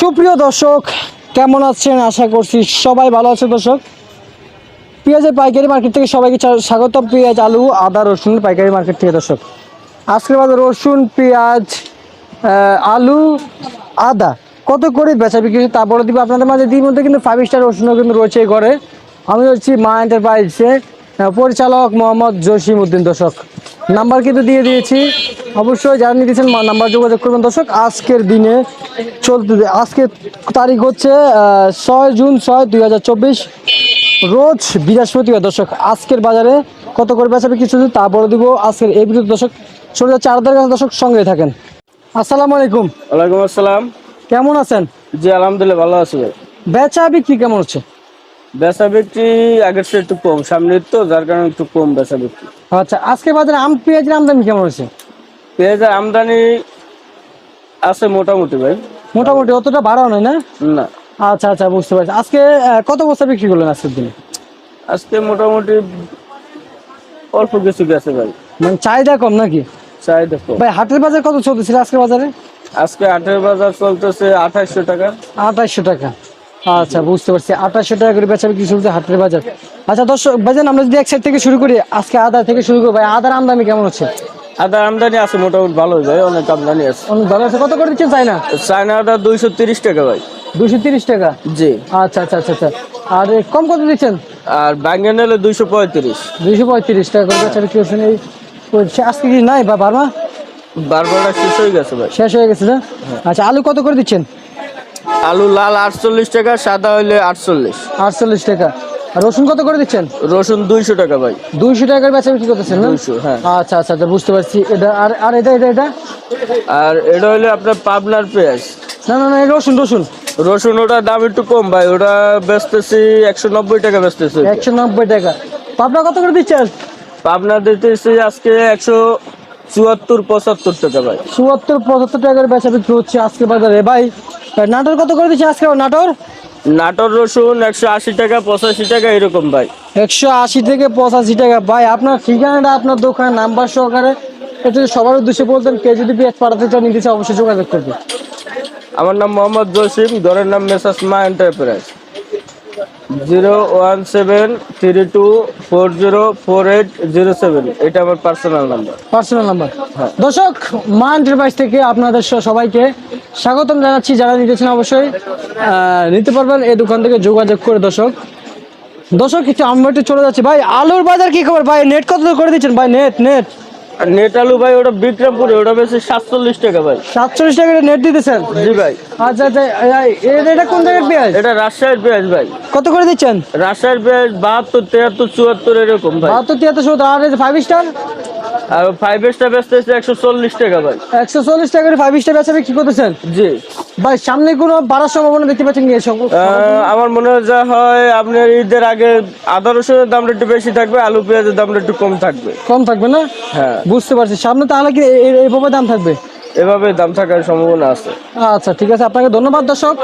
সুপ্রিয় দর্শক, কেমন আছেন? আশা করছি সবাই ভালো আছে দর্শক। পেঁয়াজের পাইকারি মার্কেট থেকে সবাইকে স্বাগতম। পেঁয়াজ, আলু, আদা রসুন পাইকারি মার্কেট থেকে দর্শক। আজকের বাজার রসুন, পেঁয়াজ আলু, আদা। কত করে বেচা বিক্রি তা বলে দিব। আপনাদের মাঝে দিন মধ্যে কিন্তু ফাইভ স্টার রসুনও কিন্তু রয়েছে ঘরে। আমি হচ্ছি মা এন্টারপ্রাইজে পরিচালক মোহাম্মদ জসিম উদ্দিন দর্শক। নাম্বার কিন্তু দিয়ে দিয়েছি। অবশ্যই যারা নিতেছেন নাম্বার যোগাযোগ করবেন দর্শক। আজকের দিনে চলতে আজকের তারিখ হচ্ছে ছয় জুন ছয় দুই হাজার চব্বিশ। রোজ বৃহস্পতিবার দর্শক। আজকের বাজারে কত করে বেচাবে কিছু তা বলে দিব। আজকের এই ভিডিও দর্শক চলে যাচ্ছে আড়াদের কাছে দর্শক সঙ্গে থাকেন। আসসালামু আলাইকুম। ওয়ালাইকুম আসসালাম। কেমন আছেন? জি আলহামদুলিল্লাহ ভালো আছি বেচা বিক্রি কেমন হচ্ছে? বেচা বিক্রি আগের চেয়ে একটু কম সামনে তো যার কারণে একটু কম বেচা বিক্রি। আচ্ছা আজকের বাজারে আম পেঁয়াজের আমদানি কেমন হচ্ছে পেঁয়াজের আমদানি আছে মোটামুটি ভাই। মোটামুটি অতটা বাড়াও নয় না? না। আচ্ছা আচ্ছা বুঝতে পারছি। আজকে কত বস্তা বিক্রি করলেন আজকের দিনে? আজকে মোটামুটি অল্প কিছু গেছে ভাই। মানে চাহিদা কম নাকি? চাহিদা কম। ভাই হাটের বাজার কত চলতেছিল আজকের বাজারে? আজকে আঠের বাজার চলতেছে আঠাইশশো টাকা। আঠাশশো টাকা। আচ্ছা বুঝতে পারছি। আঠাশশো টাকা করে বেচা বিক্রি চলছে হাটের বাজার। আচ্ছা দর্শক ভাইজান আমরা যদি এক সাইড থেকে শুরু করি আজকে আদা থেকে শুরু করি ভাই আদার আমদানি কেমন হচ্ছে? আদার আমদানি আছে মোটামুটি ভালোই ভাই অনেক আমদানি আছে। অনেক ভালো আছে। কত করে দিচ্ছেন চাই না চায়না আদা দুইশো তিরিশ টাকা ভাই। দুশো তিরিশ টাকা? জি। আচ্ছা আচ্ছা আচ্ছা আচ্ছা। আর কম কত দিচ্ছেন? আর ব্যাঙ্গে নিলে দুইশো পঁয়ত্রিশ। দুইশো পঁয়ত্রিশ টাকা করে বেচা বিক্রি করছেন এই। আজকে কি নাই বা বারমা? বারবারটা শেষ হয়ে গেছে ভাই। শেষ হয়ে গেছে না? আচ্ছা আলু কত করে দিচ্ছেন? আলু লাল আটচল্লিশ টাকা সাদা হইলে আটচল্লিশ। আটচল্লিশ টাকা। রসুন কত করে দিচ্ছেন? রসুন দুইশো টাকা ভাই। দুইশো টাকার বেচা বিক্রি করতেছেন না? হ্যাঁ। আচ্ছা আচ্ছা আচ্ছা বুঝতে পারছি। এটা আর আর এটা এটা এটা? আর এটা হইলে আপনার পাবনার পেঁয়াজ। না না না রসুন রসুন। রসুন ওটা দাম একটু কম ভাই ওটা বেচতেছি একশো নব্বই টাকা বেচতেছি। একশো নব্বই টাকা। পাবনা কত করে দিচ্ছেন? পাবনা দিতেছি আজকে একশো চুয়াত্তর পঁচাত্তর টাকা ভাই। চুয়াত্তর পঁচাত্তর টাকার বেচা বিক্রি হচ্ছে আজকে বাজারে। ভাই, নাটোর কত করে দিচ্ছে আজকে নাটোর? নাটোর রসুন একশো আশি টাকা পঁচাশি টাকা এরকম ভাই। একশো আশি থেকে পঁচাশি টাকা। ভাই আপনার ঠিকানাটা আপনার দোকান নাম্বার সহকারে এটা সবার উদ্দেশ্যে বলতেন কে যদি পেঁয়াজ পাঠাতে চান নিতে চান, অবশ্যই যোগাযোগ করবে। আমার নাম মোহাম্মদ জসিম ঘরের নাম messrs Maa enterprise. Zero one seven three two four zero four eight zero seven এটা আমার পার্সোনাল নাম্বার। Personal number. দর্শক মা এন্টারপ্রাইজ থেকে আপনাদের সবাইকে স্বাগতম জানাচ্ছি যারা নিতেছেন অবশ্যই নিতে পারবেন এই দোকান থেকে যোগাযোগ করে দর্শক। দর্শক কিছু আমরা একটু চলে যাচ্ছি। ভাই আলুর বাজার কি খবর? ভাই নেট কত করে দিচ্ছেন? ভাই নেট নেট নেট আলু ভাই ওটা বিক্রমপুরে ওটা বেশি সাতচল্লিশ টাকা ভাই। সাতচল্লিশ টাকা নেট দিতেছেন? জি ভাই। আচ্ছা আচ্ছা এটা কোন জায়গার পেঁয়াজ? এটা রাজশাহীর পেঁয়াজ ভাই। কত করে দিচ্ছেন? রাজশাহীর পেঁয়াজ বাহাত্তর তেহাত্তর চুয়াত্তর এরকম ভাই। বাহাত্তর তিয়াত্তর সত্তর আর ফাইভ স্টার আর ফাইভ স্টার বেচতেছে একশো চল্লিশ টাকা ভাই। একশো চল্লিশ টাকা করে ফাইভ স্টার বেচাবে কি করতেছেন? জি। ভাই সামনে কোনো বাড়ার সম্ভাবনা দেখতে পাচ্ছেন সব আমার মনে হয় যা হয় আপনার ঈদের আগে আদা রসুনের দামটা একটু বেশি থাকবে আলু পেঁয়াজের দামটা একটু কম থাকবে। কম থাকবে না? হ্যাঁ। বুঝতে পারছি। সামনে তাহলে কি এই- এই- এইভাবে দাম থাকবে? এভাবে দাম থাকার সম্ভাবনা আছে। আচ্ছা ঠিক আছে। আপনাকে ধন্যবাদ দর্শক।